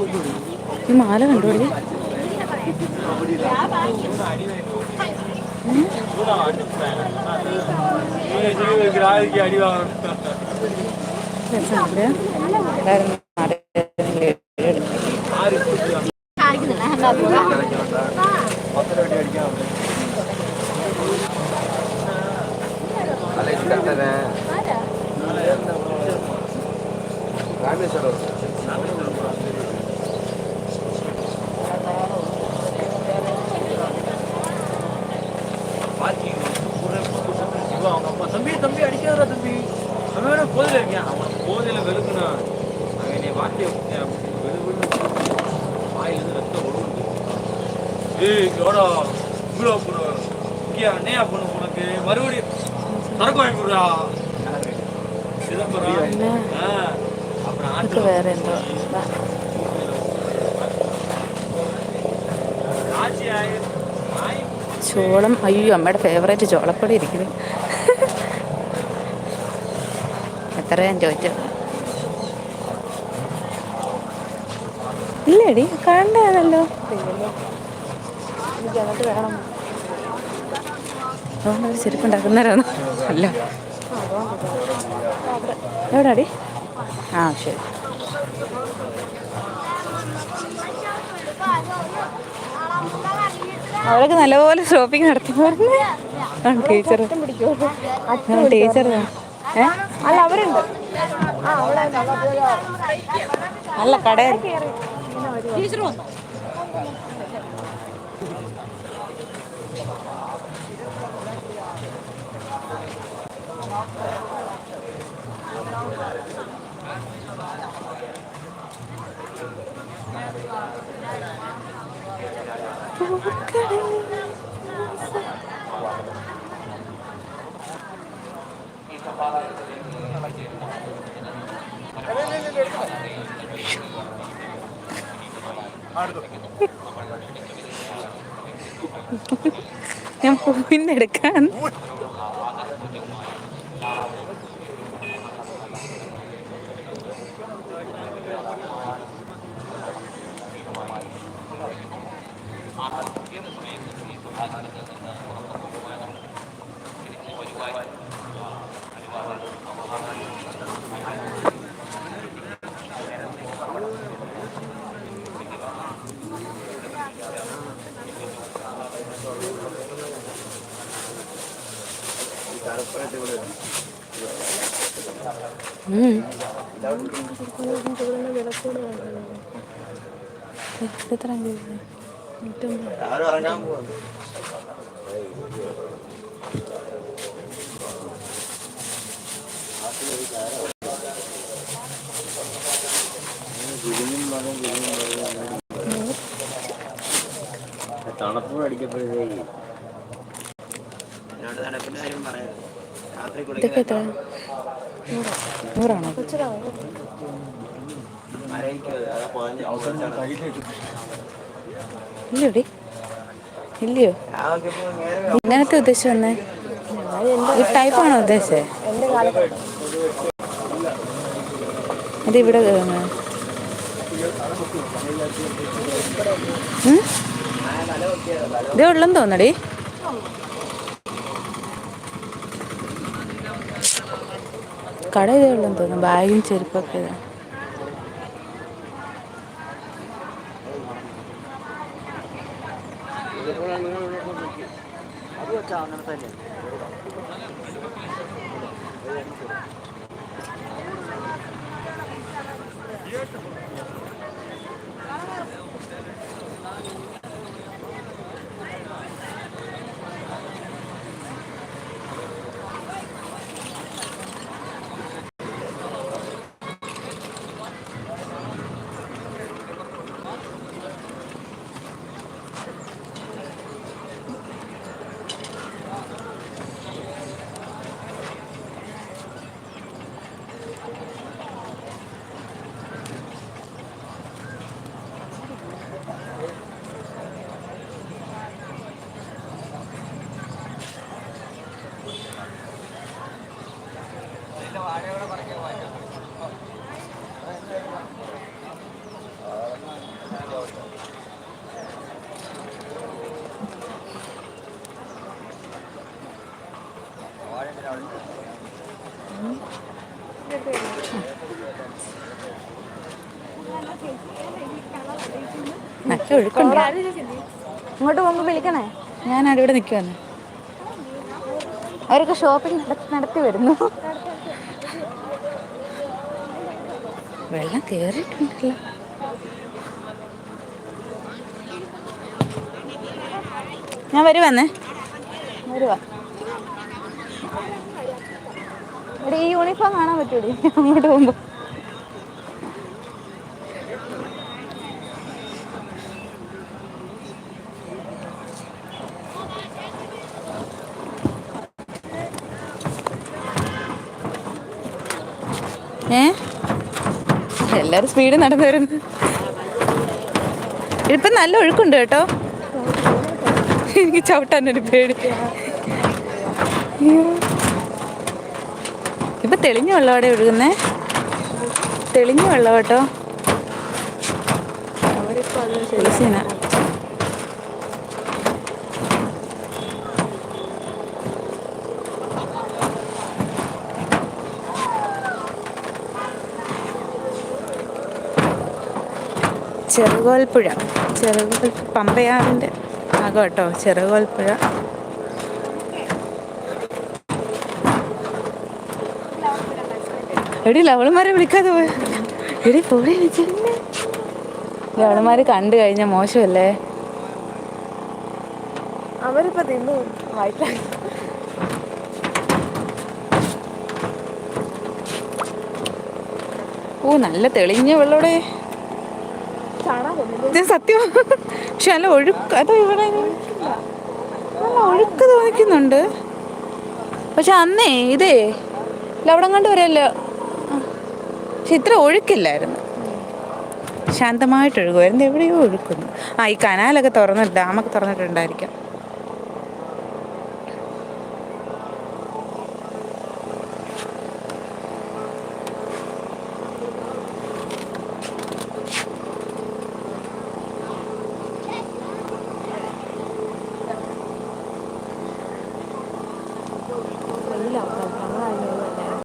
ഈ മാല കണ്ടോടി രാമേശ്വരം. தம்பி அடிக்காத தம்பி அவன் வேற போதில இருக்கான் அவன் போதில வெளுக்குனா அவன் நீ வார்த்தையை வெளு வெளு வாயிலிருந்து ரத்தம் ஒழுகுது ஏய் எவ்வளோ இவ்வளோ முக்கிய அண்ணையா பொண்ணு உனக்கு மறுபடியும் சரக்கு வாங்கி கொடுறா சிதம்பரம் ஆ, அப்புறம் ഇതൊക്കെ വേറെ എന്തോ വാ. ஆட்சி ஆயி ஆயி ചോളം അയ്യോ അമ്മയുടെ ഫേവറേറ്റ് ചോളപ്പൊടി ഇരിക്കുന്നു എത്രയാ ചോദിച്ചു. ഇല്ലടി കണ്ടാണല്ലോ എനിക്ക് അങ്ങോട്ട് വേണം അതുകൊണ്ട് അവർ ചെരുപ്പുണ്ടാക്കുന്നവരാണോ അല്ല. എവിടാടി? ആ ശരി. അവരൊക്കെ നല്ലപോലെ ഷോപ്പിംഗ് നടത്തി പറഞ്ഞു ടീച്ചർ ടീച്ചർ ഏ? അല്ല അവരുണ്ട്. അല്ല കടയിൽ ഞാൻ പൂവിന്റെ എടുക്കാൻ. തണുപ്പ് അടിക്കപ്പോഴത്തേക്ക് ഇതൊക്കെ എത്ര? നൂറാണോ? ഇല്ലയോടി ഇല്ലയോ? ഇങ്ങനത്തെ ഉദ്ദേശം വന്നേ? ഈ ടൈപ്പാണോ ഉദ്ദേശം അത് ഇവിടെ? ഇതേ ഉള്ളെന്ന് തോന്നടി കട ഇതേയുള്ളെന്ന് തോന്നുന്നു ബാഗും ചെരുപ്പൊക്കെ ഇതാണ് അങ്ങനെ തന്നെ ഇതാ ഒഴുക്കുണ്ട് ഇങ്ങോട്ട് പോകുമ്പോൾ വിളിക്കണേ? ഞാൻ അവിടെ നിൽക്കുവന്ന് അവരൊക്കെ ഷോപ്പിംഗ് നടത്തി വരുന്നു. വെള്ളം കയറിയിട്ടുണ്ടല്ലോ ഞാൻ വരുവന്നേ. വരുവാ. ഇവിടെ ഈ യൂണിഫോം കാണാൻ പറ്റൂടി? അങ്ങോട്ട് പോകുമ്പോ ഏ എല്ലാരും സ്പീഡ് നടന്നു വരുന്നു ഇപ്പം നല്ല ഒഴുക്കുണ്ട് കേട്ടോ. എനിക്ക് ചവിട്ടാനൊരു പേടി. ഇപ്പൊ തെളിഞ്ഞ വെള്ളം അവിടെ ഒഴുകുന്നേ? തെളിഞ്ഞ വെള്ളം കേട്ടോ. ചെറുകോൽപ്പുഴ. ചെറുകോൽ പമ്പയാറിന്റെ ഭാഗം കേട്ടോ ചെറുകോൽപ്പുഴ. എടി ലവളന്മാരെ വിളിക്കാതെ പോയ. എടി പോടി ലവളന്മാര് കണ്ടു കഴിഞ്ഞ മോശമല്ലേ? അവരിപ്പോ തിന്നു. വായിക്കാൻ ഓ നല്ല തെളിഞ്ഞ വെള്ളോടെ. ഇത് സത്യം. പക്ഷെ നല്ല ഒഴുക്ക് അതോ ഇവിടെ നല്ല ഒഴുക്ക് തോന്നിക്കുന്നുണ്ട്. പക്ഷെ അന്നേ ഇതേ ലവടം കണ്ട് വരല്ലോ പക്ഷെ ഇത്ര ഒഴുക്കില്ലായിരുന്നു. ശാന്തമായിട്ട് ഒഴുകുമായിരുന്നു എവിടെയോ ഒഴുക്കുന്നു. ആ ഈ കനാലൊക്കെ തുറന്നിട്ട് ഡാമൊക്കെ തുറന്നിട്ടുണ്ടായിരിക്കാം.